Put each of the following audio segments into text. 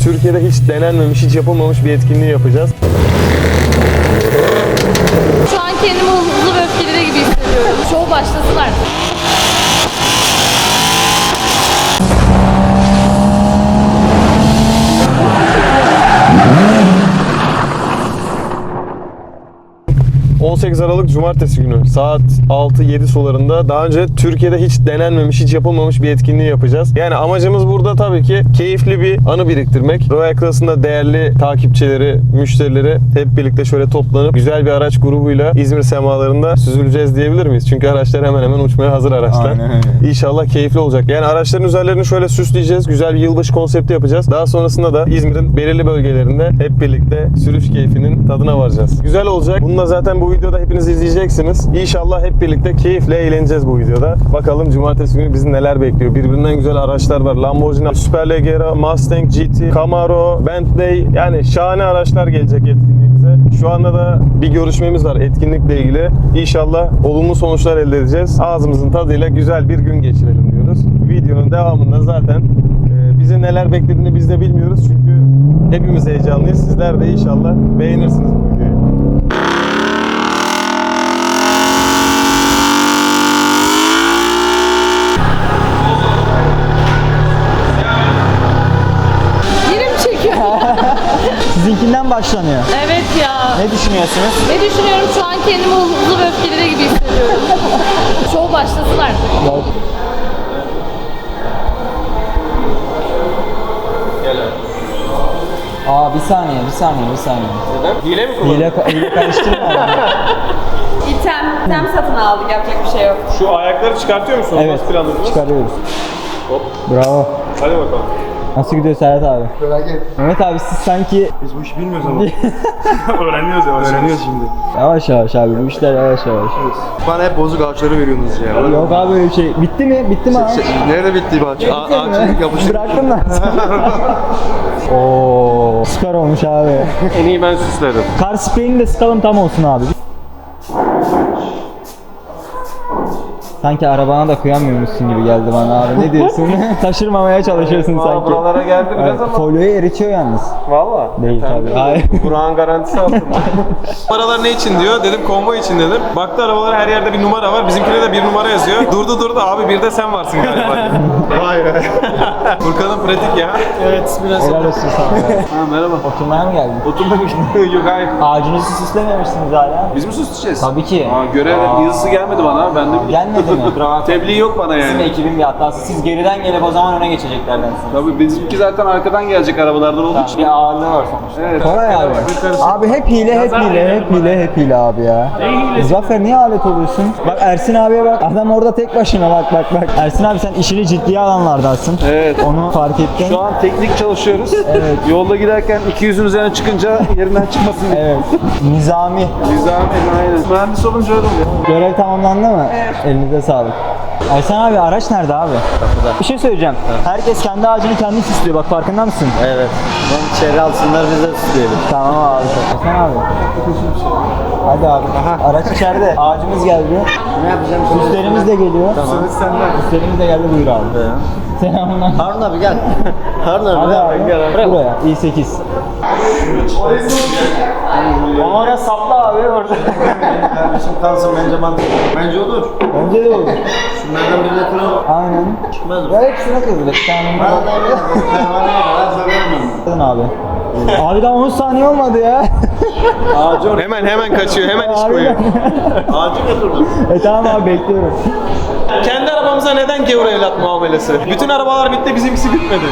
Türkiye'de hiç denenmemiş, hiç yapılmamış bir etkinliği yapacağız. Şu an kendimi hızlı ve öfkeli gibi hissediyorum. Şov başlasın artık. 18 Aralık Cumartesi günü saat 6-7 sularında daha önce Türkiye'de hiç denenmemiş, hiç yapılmamış bir etkinliği yapacağız. Yani amacımız burada tabii ki keyifli bir anı biriktirmek. Royal Class'ın değerli takipçileri, müşterileri hep birlikte şöyle toplanıp güzel bir araç grubuyla İzmir semalarında süzüleceğiz diyebilir miyiz? Çünkü araçlar hemen hemen uçmaya hazır araçlar. Aynen. İnşallah keyifli olacak. Yani araçların üzerlerini şöyle süsleyeceğiz. Güzel bir yılbaşı konsepti yapacağız. Daha sonrasında da İzmir'in belirli bölgelerinde hep birlikte sürüş keyfinin tadına varacağız. Güzel olacak. Bunu da zaten bu videoda hepiniz izleyeceksiniz. İnşallah hep birlikte keyifle eğleneceğiz bu videoda. Bakalım cumartesi günü bizi neler bekliyor. Birbirinden güzel araçlar var. Lamborghini, Super Leggera, Mustang GT, Camaro, Bentley. Yani şahane araçlar gelecek etkinliğimize. Şu anda da bir görüşmemiz var etkinlikle ilgili. İnşallah olumlu sonuçlar elde edeceğiz. Ağzımızın tadıyla güzel bir gün geçirelim diyoruz. Videonun devamında zaten e, bizi neler beklediğini biz de bilmiyoruz. Çünkü hepimiz heyecanlıyız. Sizler de inşallah beğenirsiniz bu videoyu. Başlanıyor. evet ya. Ne düşünüyorsunuz? Ne düşünüyorum şu an kendimi hızlı ve öfkeli gibi hissediyorum. Şov başlasın artık. Aa bir saniye, bir saniye, bir saniye. Hile mi Hile, hile karıştırma. İtem, item satın aldık yapacak bir şey yok. Şu ayakları çıkartıyor musunuz? evet, Nasıl planladınız? çıkarıyoruz. Bravo. Hadi bakalım. Nasıl gidiyor Serhat abi? Mehmet abi siz sanki Biz bu işi bilmiyoruz ama. Öğreniyoruz yavaş Öğreniyoruz şimdi. yavaş yavaş abi bu işler yavaş yavaş. Bana hep bozuk ağaçları veriyorsunuz ya. Yok abi öyle bir şey. Bitti mi? Bitti mi abi? Şey, nerede bitti bu ağaç? A- ağaçlık yapıştık. Bıraktın lan. Oo, süper olmuş abi. En iyi ben süsledim. Kar spreyini de sıkalım tam olsun abi. Sanki arabana da kıyamıyormuşsun gibi geldi bana abi. Ne diyorsun? Taşırmamaya çalışıyorsun sanki. buralara geldi biraz ama. Folyoyu eritiyor yalnız. Valla. Değil tabii. Hayır. Burak'ın garantisi altında. Numaralar ne için diyor? Dedim konvoy için dedim. Baktı arabalara her yerde bir numara var. Bizimkine de bir numara yazıyor. Durdu durdu abi bir de sen varsın galiba. Vay be. Furkan'ın pratik ya. Evet biraz. Helal olsun sana. Ha merhaba. Oturmaya mı geldin? Oturmamış Yok hayır. Ağacınızı süslememişsiniz hala. Biz mi süsleyeceğiz? Tabii ki. Aa, görev yazısı gelmedi bana. Ben de Gelmedi mi? Tebliğ yok bana yani. ekibin bir hatası. Siz geriden gelip o zaman öne geçeceklerden Tabii bizimki zaten arkadan gelecek arabalardan olduğu için. Bir ağırlığı var sonuçta. Evet. Koray abi. Abi hep hile, hep hile, hep hile, hep hile abi ya. Zafer niye alet oluyorsun? Bak Ersin abiye bak. Adam orada tek başına bak bak bak. Ersin abi sen işini ciddiye alanlardasın. Evet. Onu fark ettin. Şu an teknik çalışıyoruz. Evet. Yolda giderken 200'ün üzerine çıkınca yerinden çıkmasın diye. Evet. Nizami. Nizami, aynen. Mühendis olunca öyle oluyor. Görev tamamlandı mı? Evet. Elinize sağlık. Ersan abi araç nerede abi? Kapıda. Bir şey söyleyeceğim. Herkes kendi ağacını kendi süslüyor. Bak farkında mısın? Evet. Onu içeri alsınlar biz de süsleyelim. Tamam abi. Ersan abi. Hadi abi. Araç içeride. Ağacımız geldi. Ne yapacağım? Süslerimiz de geliyor. Tamam. Süslerimiz de geldi buyur abi. Selamlar. Harun abi gel. Harun abi Hadi gel. abi. Buraya. i8. Onlara sapla abi orada. Kardeşim kalsın bence mantıklı. Bence olur. Bence de olur. Şunlardan birine kıralım. Aynen. Çıkmaz mı? Ya hepsine. Tamam. Pervaneye kadar zararım Kızın abi. Abi daha 10 saniye olmadı ya. Hemen hemen kaçıyor. Hemen iş koyuyor. Ağacı götürdüm. e tamam abi bekliyorum. Kendi arabamıza neden gevur evlat muamelesi? Bütün arabalar bitti bizimkisi bitmedi.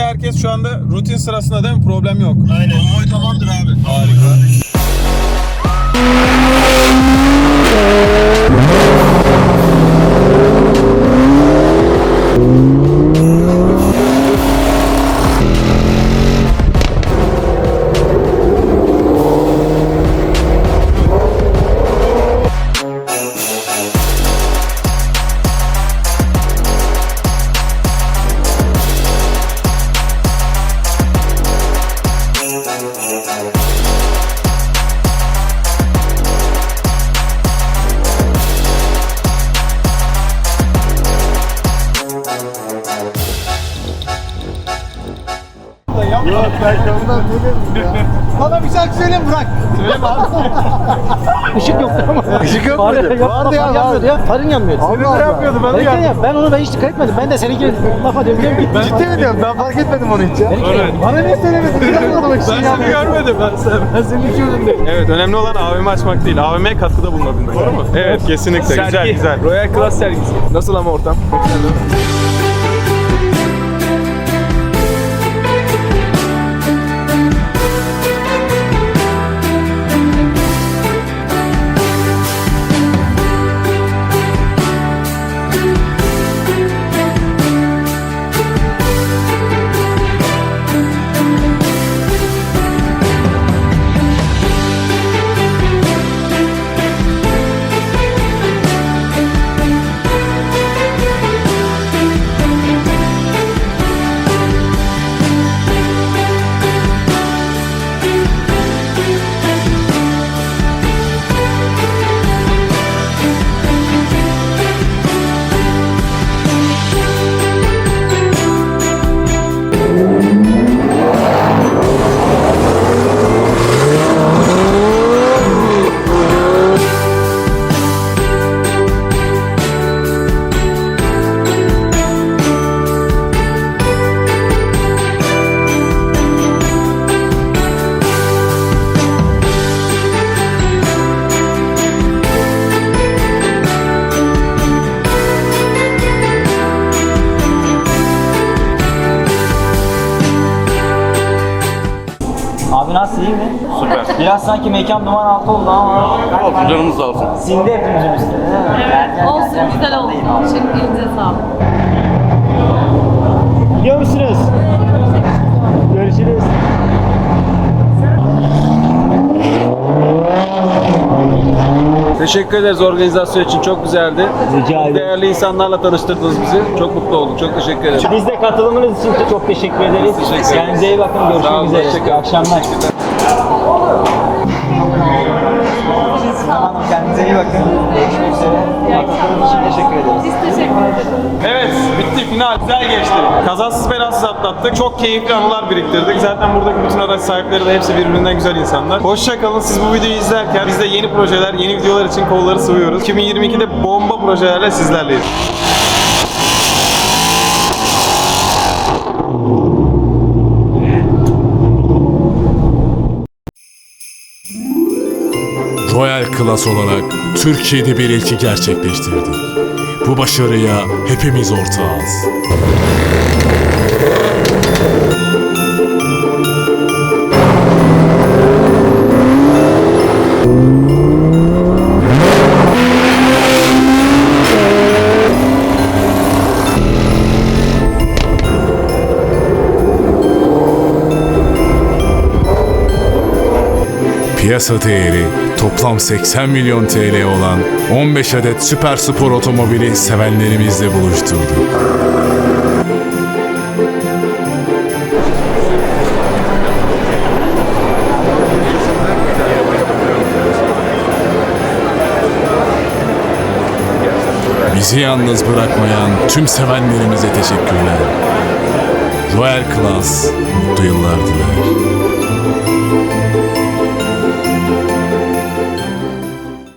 Herkes şu anda rutin sırasında değil mi? Problem yok. Aynen. Konvoy tamamdır abi. Harika. Thank you. Bana bir şarkı söyle bırak. Söyleme abi. Işık yoktu ama. Işık yok muydu? Vardı ya vardı ya. Farın yanmıyordu. Abi ne yapıyordu ben de Ben, ben onu ben hiç dikkat etmedim. Ben de seninkine lafa dönüyorum gitti. Ciddi mi diyorum? Ben fark etmedim onu hiç ya. Bana niye söylemedin? Ben seni görmedim. Ben, sen, ben seni görmedim. Evet önemli olan AVM açmak değil. AVM'ye katkıda bulunabilmek. Doğru mu? Evet kesinlikle. Güzel güzel. Royal Class sergisi. Nasıl ama ortam? Abi nasıl iyi mi? Süper. Biraz sanki mekan duman altı oldu ama. Olsun canımız sağ olsun. Sindi hepimizin üstüne. Evet, olsun güzel oldu. Teşekkürlerinize sağ olun. Gidiyor musunuz? Teşekkür ederiz organizasyon için. Çok güzeldi. Rica ederim. Değerli insanlarla tanıştırdınız bizi. Çok mutlu olduk. Çok teşekkür ederim. Biz de katılımınız için çok teşekkür ederiz. Teşekkür ederiz. Kendinize iyi bakın. Görüşmek üzere. İyi akşamlar. Hanım kendinize iyi bakın. Görüşmek üzere. Katıldığınız için teşekkür ederiz. Biz teşekkür ederiz. Evet bitti final güzel geçti. Kazasız belasız atlattık. Çok keyifli anılar biriktirdik. Zaten buradaki bütün araç sahipleri de hepsi birbirinden güzel insanlar. Hoşça kalın. Siz bu videoyu izlerken biz de yeni projeler, yeni videolar için kolları sıvıyoruz. 2022'de bomba projelerle sizlerleyiz. Royal Class olarak Türkiye'de bir ilki gerçekleştirdik. Bu başarıya hepimiz ortağız. Piyasa değeri toplam 80 milyon TL olan 15 adet süper spor otomobili sevenlerimizle buluşturduk. Bizi yalnız bırakmayan tüm sevenlerimize teşekkürler. Royal Class mutlu yıllar diler.